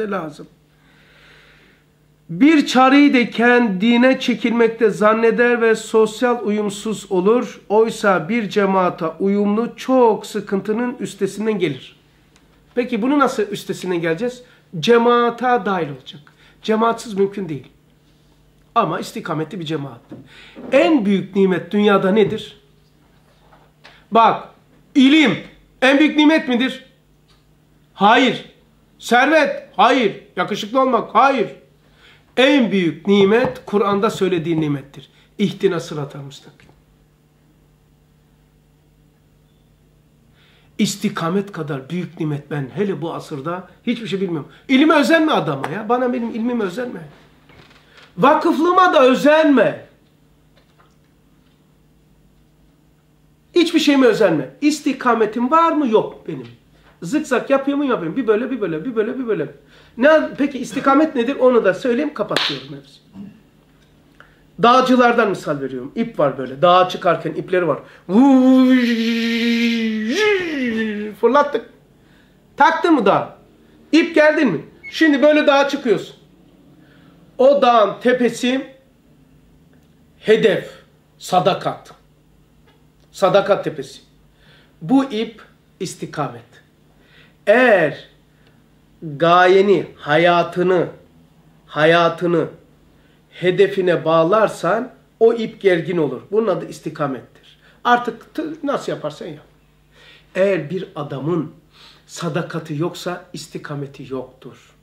lazım. Bir çareyi de kendine çekilmekte zanneder ve sosyal uyumsuz olur. Oysa bir cemaata uyumlu çok sıkıntının üstesinden gelir. Peki bunu nasıl üstesinden geleceğiz? Cemaata dahil olacak. Cemaatsız mümkün değil. Ama istikametli bir cemaat. En büyük nimet dünyada nedir? Bak, ilim en büyük nimet midir? Hayır. Servet? Hayır. Yakışıklı olmak? Hayır. En büyük nimet Kur'an'da söylediği nimettir. İhtina sıratel müstakim. İstikamet kadar büyük nimet ben hele bu asırda hiçbir şey bilmiyorum. İlime özenme adama ya. Bana benim ilmime özenme. Vakıflığıma da özenme. Hiçbir şeyime özenme. İstikametim var mı? Yok benim. Zıkzak yapıyor mu yapıyorum. Bir böyle bir böyle bir böyle bir böyle. Ne, peki istikamet nedir onu da söyleyeyim kapatıyorum hepsi. Dağcılardan misal veriyorum. İp var böyle. Dağa çıkarken ipleri var. Fırlattık. Taktın mı dağ? İp geldin mi? Şimdi böyle dağa çıkıyorsun. O dağın tepesi hedef, sadakat. Sadakat tepesi. Bu ip istikamet. Eğer gayeni, hayatını, hayatını hedefine bağlarsan o ip gergin olur. Bunun adı istikamettir. Artık nasıl yaparsan yap. Eğer bir adamın sadakati yoksa istikameti yoktur.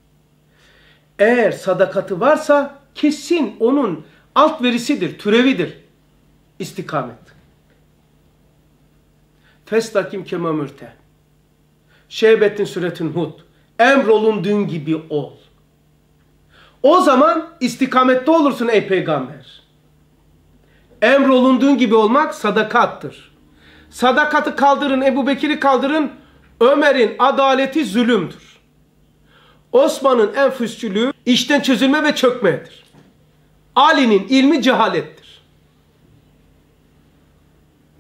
Eğer sadakati varsa kesin onun alt verisidir, türevidir. İstikamet. Festakim kemamürte. Şehbettin suretin hud. Emrolunduğun gibi ol. O zaman istikamette olursun ey peygamber. Emrolunduğun gibi olmak sadakattır. Sadakatı kaldırın, Ebu Bekir'i kaldırın. Ömer'in adaleti zulümdür. Osman'ın enfüsçülüğü işten çözülme ve çökmedir. Ali'nin ilmi cehalettir.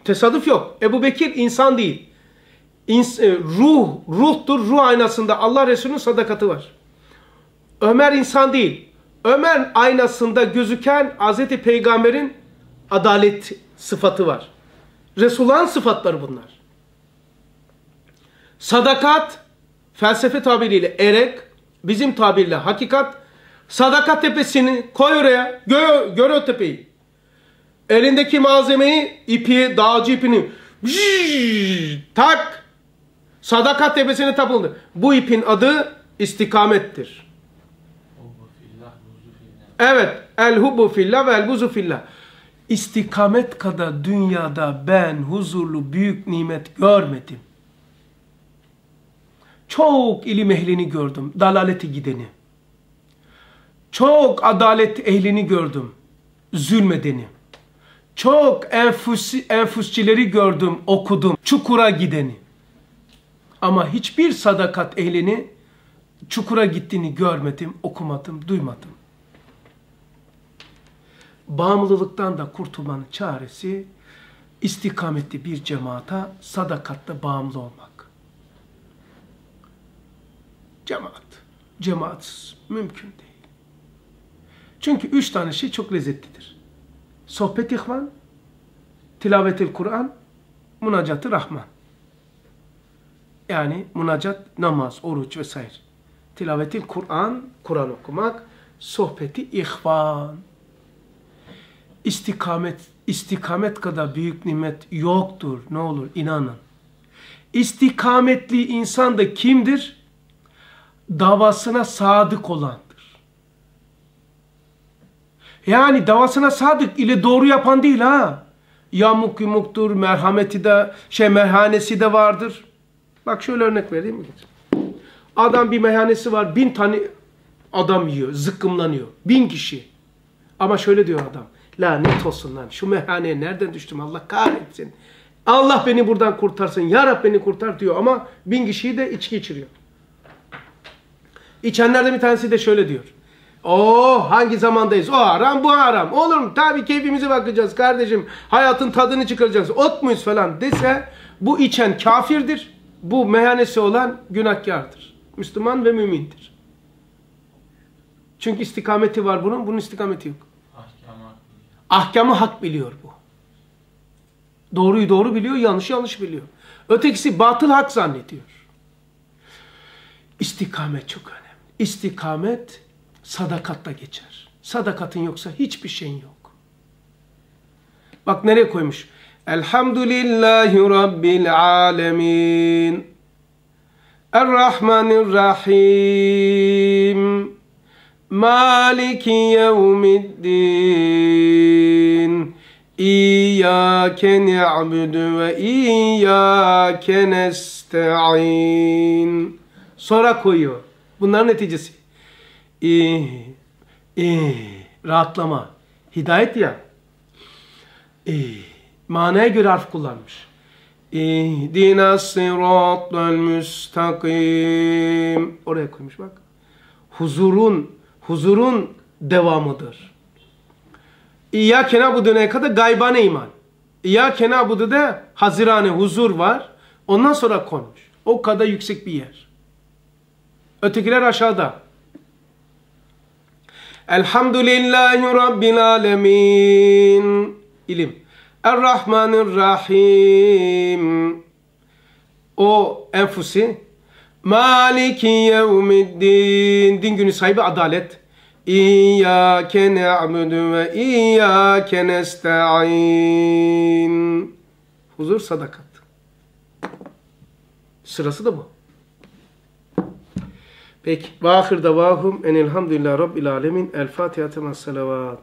Tesadüf yok. Ebu Bekir insan değil. E, ruh, ruhtur. Ruh aynasında Allah Resulü'nün sadakati var. Ömer insan değil. Ömer aynasında gözüken Hazreti Peygamber'in adalet sıfatı var. Resulullah'ın sıfatları bunlar. Sadakat, felsefe tabiriyle erek, bizim tabirle hakikat. Sadakat tepesini koy oraya, gör, gör o tepeyi. Elindeki malzemeyi, ipi, dağcı ipini tak. Sadakat tepesine tapıldı. Bu ipin adı istikamettir. Evet. El hubbu fillah ve el buzu fillah. İstikamet kadar dünyada ben huzurlu büyük nimet görmedim. Çok ilim ehlini gördüm. Dalaleti gideni. Çok adalet ehlini gördüm. Zulmedeni. Çok enfüs, enfüsçileri gördüm, okudum. Çukura gideni. Ama hiçbir sadakat ehlini çukura gittiğini görmedim, okumadım, duymadım. Bağımlılıktan da kurtulmanın çaresi istikametli bir cemaata sadakatta bağımlı olmak. Cemaat. Cemaatsız mümkün değil. Çünkü üç tane şey çok lezzetlidir. Sohbet ihvan, tilavetil Kur'an, münacatı Rahman. Yani münacat, namaz, oruç vesaire. Tilavetil Kur'an, Kur'an okumak, sohbeti ihvan. İstikamet, istikamet kadar büyük nimet yoktur. Ne olur inanın. İstikametli insan da kimdir? Davasına sadık olandır. Yani davasına sadık ile doğru yapan değil ha. Yamuk yumuktur, merhameti de, şey merhanesi de vardır. Bak şöyle örnek vereyim mi? Adam bir meyhanesi var, bin tane adam yiyor, zıkkımlanıyor. Bin kişi. Ama şöyle diyor adam. Lanet olsun lan, şu meyhaneye nereden düştüm Allah kahretsin. Allah beni buradan kurtarsın, Ya Rab beni kurtar diyor ama bin kişiyi de içki içiriyor. İçenlerden bir tanesi de şöyle diyor. Oh hangi zamandayız? O haram bu haram. Olur mu? Tabii keyfimize bakacağız kardeşim. Hayatın tadını çıkaracağız. Ot muyuz falan dese bu içen kafirdir. Bu meyhanesi olan günahkardır. Müslüman ve mümindir. Çünkü istikameti var bunun, bunun istikameti yok. Ahkamı hak biliyor bu. Doğruyu doğru biliyor, yanlışı yanlış biliyor. Ötekisi batıl hak zannediyor. İstikamet çok önemli. İstikamet sadakatta geçer. Sadakatın yoksa hiçbir şeyin yok. Bak nereye koymuş? Elhamdülillahi Rabbil alemin. Errahmanirrahim. Maliki yevmiddin. İyyâke ni'budu ve iyyâke nesta'in. Sonra koyuyor. Bunların neticesi. İyi, iyi, rahatlama. Hidayet ya. İyi, manaya göre harf kullanmış. İhdina sıratal müstakim. Oraya koymuş bak. Huzurun, huzurun devamıdır. İyyâke na'budu'ya kadar gaybane iman. İyyâke na'budu'da hazirane, huzur var. Ondan sonra konmuş. O kadar yüksek bir yer. Ötekiler aşağıda. Elhamdülillahi Rabbil alemin. İlim. Errahmanirrahim. O enfusi. Maliki yevmiddin. Din günü sahibi adalet. İyyâke ne'budu ve iyyâke nesta'in. Huzur sadakat. Sırası da bu. Peki. Ve ahir davahum enelhamdülillah rabbil alemin. El Fatiha temas salavat.